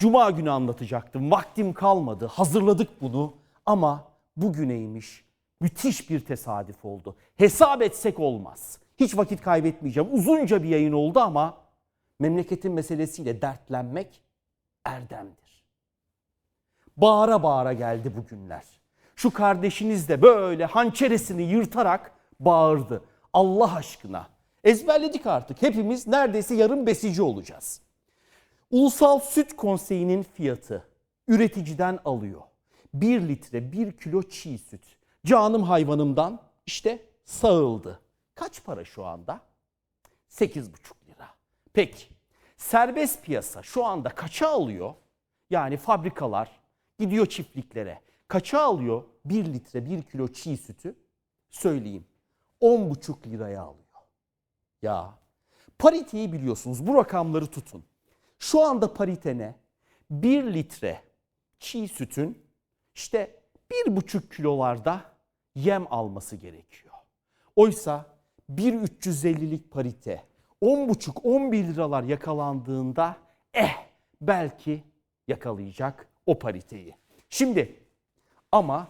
Cuma günü anlatacaktım. Vaktim kalmadı. Hazırladık bunu ama bugüneymiş. Müthiş bir tesadüf oldu. Hesap etsek olmaz. Hiç vakit kaybetmeyeceğim. Uzunca bir yayın oldu ama memleketin meselesiyle dertlenmek erdemdir. Bağıra bağıra geldi bugünler. Şu kardeşiniz de böyle hançeresini yırtarak bağırdı. Allah aşkına. Ezberledik artık. Hepimiz neredeyse yarım besici olacağız. Ulusal Süt Konseyi'nin fiyatı üreticiden alıyor. 1 litre 1 kilo çiğ süt. Canım hayvanımdan işte sağıldı. Kaç para şu anda? 8,5 lira. Peki serbest piyasa şu anda kaça alıyor? Yani fabrikalar gidiyor çiftliklere. Kaça alıyor 1 litre 1 kilo çiğ sütü? Söyleyeyim. 10,5 liraya alıyor. Ya pariteyi biliyorsunuz bu rakamları tutun. Şu anda parite ne? 1 litre çiğ sütün işte 1,5 kilolarda yem alması gerekiyor. Oysa 1.350'lik parite 10,5-11 liralar yakalandığında eh belki yakalayacak o pariteyi. Şimdi ama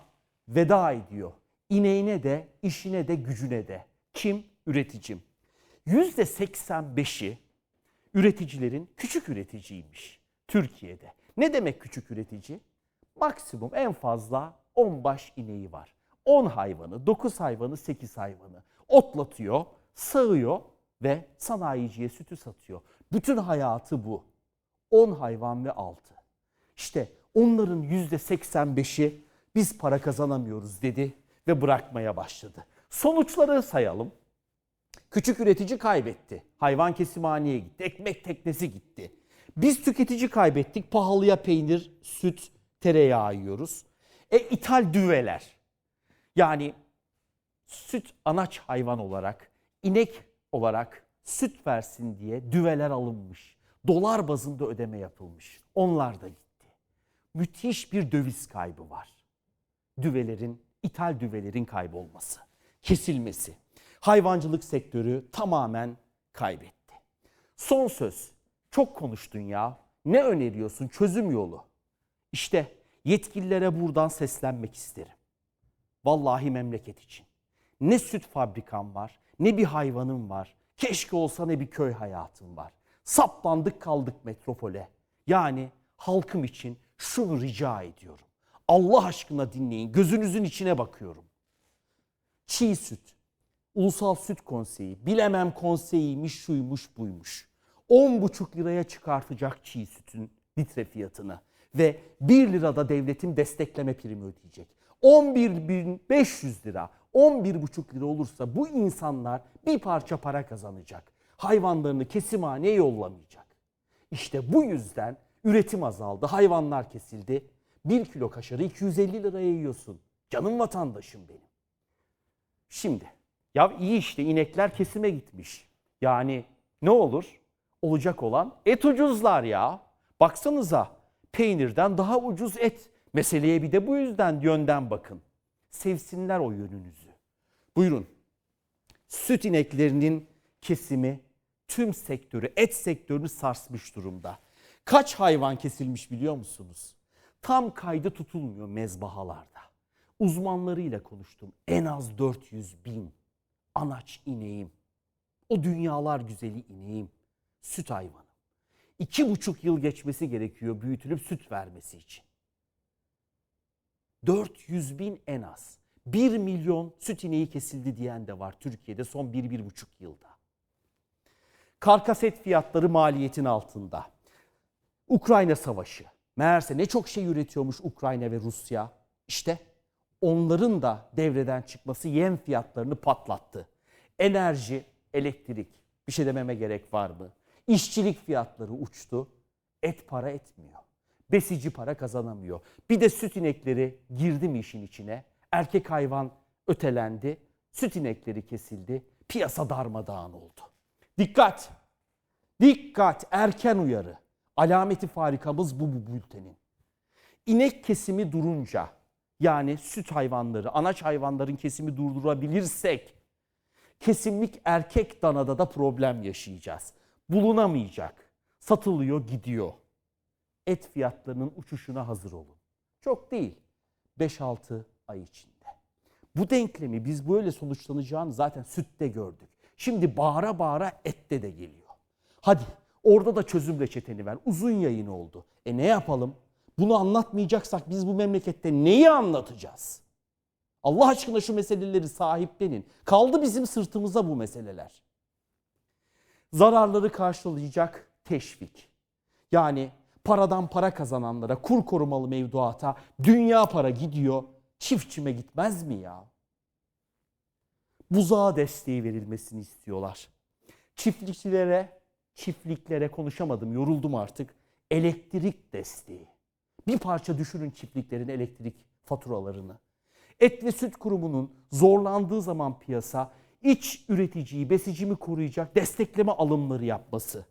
veda ediyor. İneğine de, işine de, gücüne de. Kim? Üreticim. %85'i üreticilerin küçük üreticiymiş Türkiye'de. Ne demek küçük üretici? Maksimum en fazla 10 baş ineği var. 10 hayvanı, 9 hayvanı, 8 hayvanı otlatıyor, sağıyor ve sanayiciye sütü satıyor. Bütün hayatı bu. 10 hayvan ve altı. İşte onların %85'i biz para kazanamıyoruz dedi ve bırakmaya başladı. Sonuçları sayalım. Küçük üretici kaybetti. Hayvan kesimhaneye gitti. Ekmek teknesi gitti. Biz tüketici kaybettik. Pahalıya peynir, süt, tereyağı yiyoruz. E ithal düveler. Yani süt anaç hayvan olarak, inek olarak süt versin diye düveler alınmış. Dolar bazında ödeme yapılmış. Onlar da gitti. Müthiş bir döviz kaybı var. Düvelerin, ithal düvelerin kaybolması, kesilmesi. Hayvancılık sektörü tamamen kaybetti. Son söz. Çok konuştun ya. Ne öneriyorsun? Çözüm yolu. İşte yetkililere buradan seslenmek isterim. Vallahi memleket için. Ne süt fabrikam var, ne bir hayvanım var. Keşke olsa ne bir köy hayatım var. Saplandık kaldık metropole. Yani halkım için şunu rica ediyorum. Allah aşkına dinleyin. Gözünüzün içine bakıyorum. Çiğ süt, Ulusal Süt Konseyi, bilemem konseyiymiş, şuymuş, buymuş. 10,5 liraya çıkartacak çiğ sütün litre fiyatını ve 1 lirada devletin destekleme primi ödeyecek. 11.500 lira, 11,5 lira olursa bu insanlar bir parça para kazanacak. Hayvanlarını kesimhaneye yollamayacak. İşte bu yüzden üretim azaldı, hayvanlar kesildi. 1 kilo kaşarı 250 liraya yiyorsun. Canım vatandaşım benim. Şimdi ya iyi işte inekler kesime gitmiş. Yani ne olur? Olacak olan et ucuzlar ya. Baksanıza peynirden daha ucuz et. Meseleye bir de bu yüzden yönden bakın. Sevsinler o yönünüzü. Buyurun. Süt ineklerinin kesimi tüm sektörü, et sektörünü sarsmış durumda. Kaç hayvan kesilmiş biliyor musunuz? Tam kaydı tutulmuyor mezbahalarda. Uzmanlarıyla konuştum. En az 400 bin anaç ineğim. O dünyalar güzeli ineğim. Süt hayvanı. İki buçuk yıl geçmesi gerekiyor büyütülüp süt vermesi için. 400 bin en az. 1 milyon süt ineği kesildi diyen de var Türkiye'de son 1-1,5 yılda. Karkaset fiyatları maliyetin altında. Ukrayna savaşı. Meğerse ne çok şey üretiyormuş Ukrayna ve Rusya. İşte onların da devreden çıkması yem fiyatlarını patlattı. Enerji, elektrik bir şey dememe gerek var mı? İşçilik fiyatları uçtu. Et para etmiyor. Besici para kazanamıyor. Bir de süt inekleri girdi mi işin içine? Erkek hayvan ötelendi. Süt inekleri kesildi. Piyasa darmadağın oldu. Dikkat! Dikkat! Erken uyarı. Alameti farikamız bu bu bültenin. İnek kesimi durunca yani süt hayvanları, anaç hayvanların kesimi durdurabilirsek kesimlik erkek danada da problem yaşayacağız. Bulunamayacak. Satılıyor, gidiyor. et fiyatlarının uçuşuna hazır olun. Çok değil. 5-6 ay içinde. Bu denklemi biz böyle sonuçlanacağını zaten sütte gördük. Şimdi bağıra bağıra ette de geliyor. Hadi orada da çözüm reçeteni ver. Uzun yayın oldu. E ne yapalım? Bunu anlatmayacaksak biz bu memlekette neyi anlatacağız? Allah aşkına şu meseleleri sahiplenin. Kaldı bizim sırtımıza bu meseleler. Zararları karşılayacak teşvik. Yani paradan para kazananlara, kur korumalı mevduata dünya para gidiyor. Çiftçime gitmez mi ya? Buzağa desteği verilmesini istiyorlar. Çiftlikçilere, çiftliklere konuşamadım, yoruldum artık. Elektrik desteği. Bir parça düşürün çiftliklerin elektrik faturalarını. Et ve Süt Kurumu'nun zorlandığı zaman piyasa iç üreticiyi, besicimi koruyacak destekleme alımları yapması.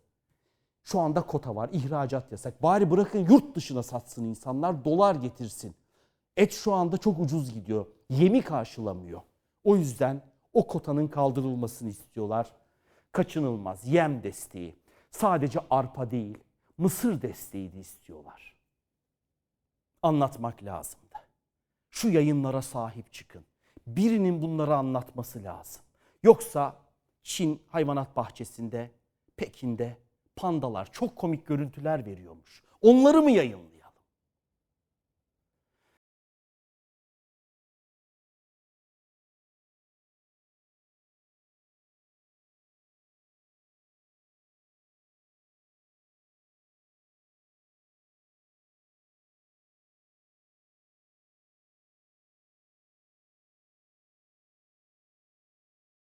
Şu anda kota var, ihracat yasak. Bari bırakın yurt dışına satsın insanlar, dolar getirsin. Et şu anda çok ucuz gidiyor. Yemi karşılamıyor. O yüzden o kotanın kaldırılmasını istiyorlar. Kaçınılmaz yem desteği. Sadece arpa değil, mısır desteği de istiyorlar. Anlatmak lazımdı. Şu yayınlara sahip çıkın. Birinin bunları anlatması lazım. Yoksa Çin hayvanat bahçesinde, Pekin'de pandalar çok komik görüntüler veriyormuş. Onları mı yayınlayalım?